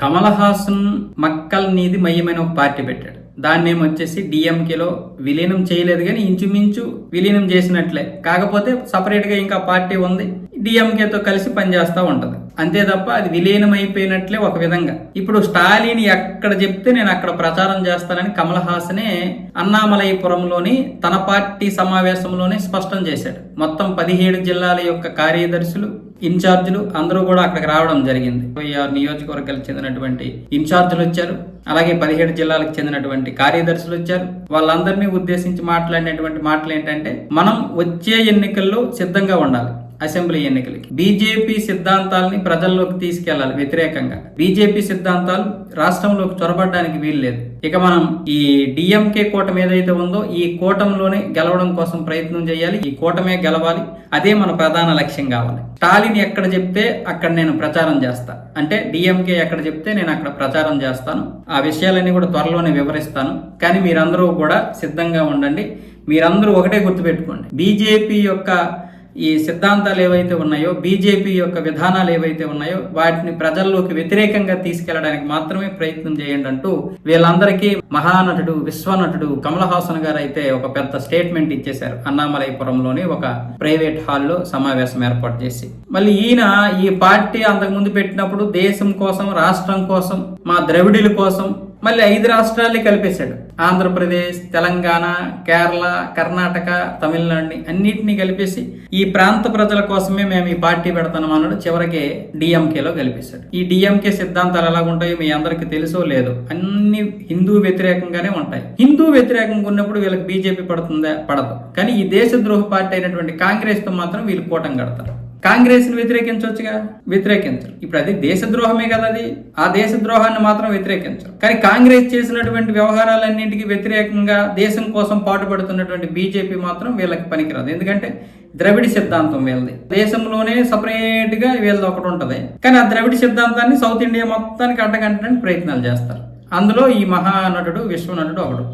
కమల్ హాసన్ మక్కల్ నీది మయమైన ఒక పార్టీ పెట్టాడు. దాన్ని ఏమో వచ్చేసి డిఎంకేలో విలీనం చేయలేదు కానీ ఇంచుమించు విలీనం చేసినట్లే. కాకపోతే సపరేట్గా ఇంకా పార్టీ ఉంది. డిఎంకేతో కలిసి పనిచేస్తూ ఉంటుంది. అంతే తప్ప అది విలీనం అయిపోయినట్లే ఒక విధంగా. ఇప్పుడు స్టాలిన్ ఎక్కడ చెప్తే నేను అక్కడ ప్రచారం చేస్తానని కమల్ హాసనే అన్నామలయపురంలోని తన పార్టీ సమావేశంలోనే స్పష్టం చేశాడు. మొత్తం పదిహేడు జిల్లాల యొక్క కార్యదర్శులు ఇన్ఛార్జీలు అందరూ కూడా అక్కడికి రావడం జరిగింది. ఇరవై ఆరు నియోజకవర్గాలకు చెందినటువంటి ఇన్ఛార్జీలు వచ్చారు. అలాగే పదిహేడు జిల్లాలకు చెందినటువంటి కార్యదర్శులు వచ్చారు. వాళ్ళందరినీ ఉద్దేశించి మాట్లాడినటువంటి మాటలు ఏంటంటే మనం వచ్చే ఎన్నికల్లో సిద్ధంగా ఉండాలి. అసెంబ్లీ ఎన్నికలకి. బీజేపీ సిద్ధాంతాలని ప్రజల్లోకి తీసుకెళ్ళాలి వ్యతిరేకంగా. బీజేపీ సిద్ధాంతాలు రాష్ట్రంలోకి చొరబడడానికి వీల్లేదు. ఇక మనం ఈ డిఎంకే కూటమి ఏదైతే ఉందో ఈ కూటమిలోనే గెలవడం కోసం ప్రయత్నం చేయాలి. ఈ కూటమే గెలవాలి. అదే మన ప్రధాన లక్ష్యం కావాలి. స్టాలిన్ ఎక్కడ చెప్తే అక్కడ నేను ప్రచారం చేస్తా. అంటే డిఎంకే ఎక్కడ చెప్తే నేను అక్కడ ప్రచారం చేస్తాను. ఆ విషయాలన్నీ కూడా త్వరలోనే వివరిస్తాను. కానీ మీరందరూ కూడా సిద్ధంగా ఉండండి. మీరందరూ ఒకటే గుర్తుపెట్టుకోండి. బీజేపీ యొక్క ఈ సిద్ధాంతాలు ఏవైతే ఉన్నాయో బీజేపీ యొక్క విధానాలు ఏవైతే ఉన్నాయో వాటిని ప్రజల్లోకి వ్యతిరేకంగా తీసుకెళ్ళడానికి మాత్రమే ప్రయత్నం చేయండి అంటూ వీళ్ళందరికీ మహానటుడు విశ్వనటుడు కమల్ హాసన్ గారు అయితే ఒక పెద్ద స్టేట్మెంట్ ఇచ్చేశారు. అన్నామలైపురంలోని ఒక ప్రైవేట్ హాల్లో సమావేశం ఏర్పాటు చేసి. మళ్ళీ ఈయన ఈ పార్టీ అంతకుముందు పెట్టినప్పుడు దేశం కోసం రాష్ట్రం కోసం మా ద్రవిడుల కోసం మళ్ళీ ఐదు రాష్ట్రాలే కలిపేశాడు. ఆంధ్రప్రదేశ్ తెలంగాణ కేరళ కర్ణాటక తమిళనాడుని అన్నిటినీ కలిపేసి ఈ ప్రాంత ప్రజల కోసమే మేము ఈ పార్టీ పెడతాం అన్నాడు. చివరికి డిఎంకేలో కలిపేశాడు. ఈ డిఎంకే సిద్ధాంతాలు ఎలా ఉంటాయో మీ అందరికీ తెలుసో లేదో అన్ని హిందూ వ్యతిరేకంగానే ఉంటాయి. హిందూ వ్యతిరేకంగా ఉన్నప్పుడు వీళ్ళకి బీజేపీ పడుతుందా? పడదు. కానీ ఈ దేశద్రోహ పార్టీ అయినటువంటి కాంగ్రెస్తో మాత్రం వీళ్ళు కూటం కడతారు. కాంగ్రెస్ని వ్యతిరేకించవచ్చుగా? వ్యతిరేకించరు. ఇప్పుడు అది దేశద్రోహమే కదా అది? ఆ దేశద్రోహాన్ని మాత్రం వ్యతిరేకించరు. కానీ కాంగ్రెస్ చేసినటువంటి వ్యవహారాలన్నింటికి వ్యతిరేకంగా దేశం కోసం పాటుపడుతున్నటువంటి బీజేపీ మాత్రం వీళ్ళకి పనికిరాదు. ఎందుకంటే ద్రవిడ సిద్ధాంతం వీళ్ళది. దేశంలోనే సపరేట్గా వీళ్ళది ఒకటి ఉంటుంది. కానీ ఆ ద్రవిడ సిద్ధాంతాన్ని సౌత్ ఇండియా మొత్తానికి అడ్డగంటడానికి ప్రయత్నాలు చేస్తారు. అందులో ఈ మహానటుడు విశ్వనటుడు ఒకడు.